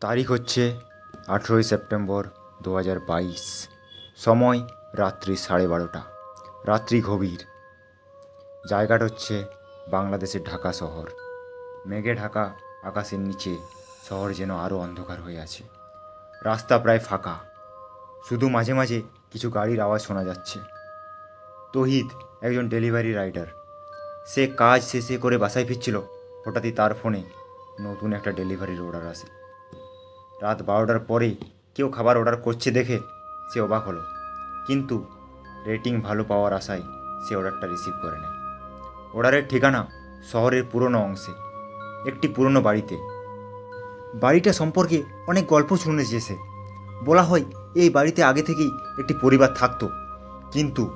তারিখ হচ্ছে আঠেরোই সেপ্টেম্বর দু হাজার বাইশ। সময় রাত্রি সাড়ে বারোটা। রাত্রি গভীর। জায়গাটা হচ্ছে বাংলাদেশের ঢাকা শহর। মেঘে ঢাকা, আকাশের নিচে। শহর যেন আরও অন্ধকার হয়ে আছে। রাস্তা প্রায় ফাঁকা। শুধু মাঝে মাঝে কিছু গাড়ির আওয়াজ শোনা যাচ্ছে। তহিদ একজন ডেলিভারি রাইডার। সে কাজ শেষে করে বাসায় ফিরছিল। হঠাৎই তার ফোনে নতুন একটা ডেলিভারির অর্ডার আসে। রাত বারোটার পরে কেউ খাবার অর্ডার করছে দেখে সে অবাক হলো। কিন্তু রেটিং ভালো পাওয়ার আশায় সে অর্ডারটা রিসিভ করে নেয়। অর্ডারের ঠিকানা শহরের পুরনো অংশে, একটি পুরনো বাড়িতে। বাড়িটা সম্পর্কে অনেক গল্প শুনেছে সে বলা হয় এই বাড়িতে আগে থেকেই একটি পরিবার থাকতো। কিন্তু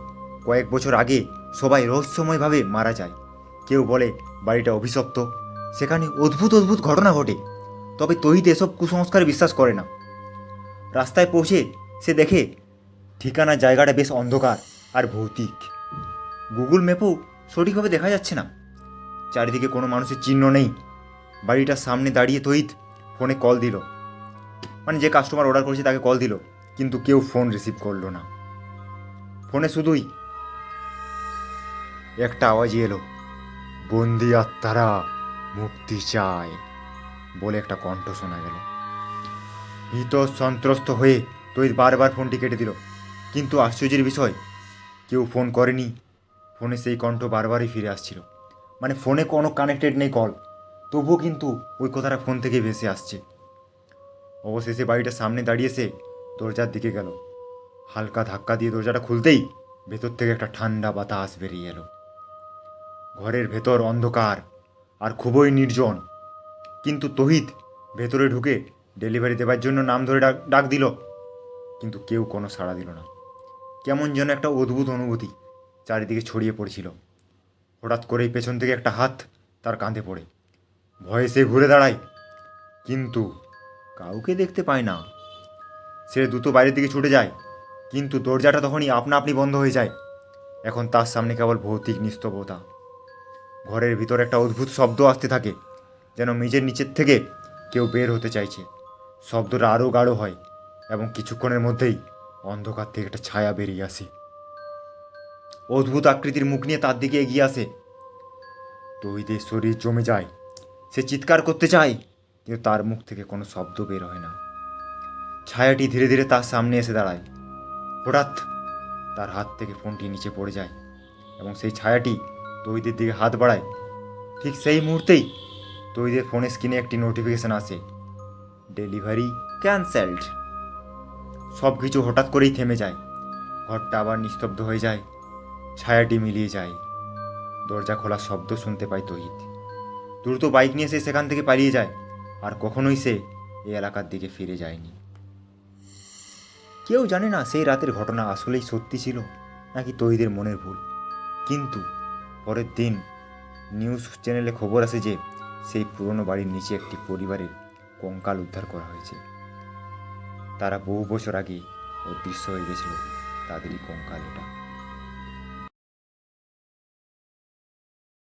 কয়েক বছর আগে সবাই রহস্যময়ভাবে মারা যায়। কেউ বলে বাড়িটা অভিশপ্ত। সেখানে অদ্ভুত অদ্ভুত ঘটনা ঘটে। তবে তহিদ এসব কুসংস্কারে বিশ্বাস করে না। রাস্তায় পৌঁছে সে দেখে ঠিকানা জায়গাটা বেশ অন্ধকার আর ভৌতিক। গুগল ম্যাপও সঠিকভাবে দেখা যাচ্ছে না। চারিদিকে কোনো মানুষের চিহ্ন নেই। বাড়িটার সামনে দাঁড়িয়ে তহিদ ফোনে কল দিল। মানে যে কাস্টমার অর্ডার করেছে তাকে কল দিল, কিন্তু কেউ ফোন রিসিভ করল না। ফোনে শুধুই একটা আওয়াজই এলো, বন্দি আত্মারা, মুক্তি চায়। বলে একটা কণ্ঠ শোনা গেল। ভীত সন্ত্রস্ত হয়ে তৈরি বারবার ফোনটি কেটে দিল। কিন্তু আশ্চর্যের বিষয়, কেউ ফোন করেনি। ফোনে সেই কণ্ঠ বারবারই ফিরে আসছিল। মানে ফোনে কোনো কানেক্টেড নেই কল। তবুও কিন্তু ওই কথাটা ফোন থেকে ভেসে আসছে। অবশেষে বাড়িটার সামনে দাঁড়িয়ে সে দরজার দিকে গেল। হালকা ধাক্কা দিয়ে দরজাটা খুলতেই ভেতর থেকে একটা ঠান্ডা বাতাস বেরিয়ে এলো। ঘরের ভেতর অন্ধকার আর খুবই নির্জন। কিন্তু তহিদ ভেতরে ঢুকে ডেলিভারি দেবার জন্য নাম ধরে ডাক ডাক দিল। কিন্তু কেউ কোনো সাড়া দিল না। কেমন যেন একটা অদ্ভুত অনুভূতি চারিদিকে ছড়িয়ে পড়েছিল। হঠাৎ করেই পেছন থেকে একটা হাত তার কাঁধে পড়ে। ভয়ে সে ঘুরে দাঁড়ায়, কিন্তু কাউকে দেখতে পায় না। সে দ্রুত বাইরের দিকে ছুটে যায়, কিন্তু দরজাটা তখনই আপনা আপনি বন্ধ হয়ে যায়। এখন তার সামনে কেবল ভৌতিক নিস্তব্ধতা। ঘরের ভিতর একটা অদ্ভুত শব্দ আসতে থাকে। যেন মেঝের নিচের থেকে কেউ বের হতে চাইছে। শব্দটা আরও গাঢ় হয় এবং কিছুক্ষণের মধ্যেই অন্ধকার থেকে একটা ছায়া বেরিয়ে আসে। অদ্ভুত আকৃতির মুখ নিয়ে তার দিকে এগিয়ে আসে। তৈদের শরীর জমে যায়, সে চিৎকার করতে চায়, কিন্তু তার মুখ থেকে কোনো শব্দ বের হয় না। ছায়াটি ধীরে ধীরে তার সামনে এসে দাঁড়ায়। হঠাৎ তার হাত থেকে ফোনটি নিচে পড়ে যায় এবং সেই ছায়াটি তৈদের দিকে হাত বাড়ায়। ঠিক সেই মুহূর্তেই তৈদের ফোনের স্ক্রিনে একটি নোটিফিকেশান আসে ডেলিভারি ক্যান্সেলড সব কিছু হঠাৎ করেই থেমে যায়, ঘরটা আবার নিস্তব্ধ হয়ে যায়, ছায়াটি মিলিয়ে যায়। দরজা খোলার শব্দ শুনতে পায় তহিদ দ্রুত বাইক নিয়ে সে সেখান থেকে পালিয়ে যায়, আর কখনোই সে এই এলাকার দিকে ফিরে যায়নি। কেউ জানে না সেই রাতের ঘটনা আসলেই সত্যি ছিল, নাকি তহিদের মনের ভুল। কিন্তু পরের দিন নিউজ চ্যানেলে খবর আসে যে সেই পুরনো বাড়ির নিচে একটি পরিবারের কঙ্কাল উদ্ধার করা হয়েছে। তারা বহু বছর আগে অদৃশ্য হয়ে গেছিল তাদেরই কঙ্কাল এটা।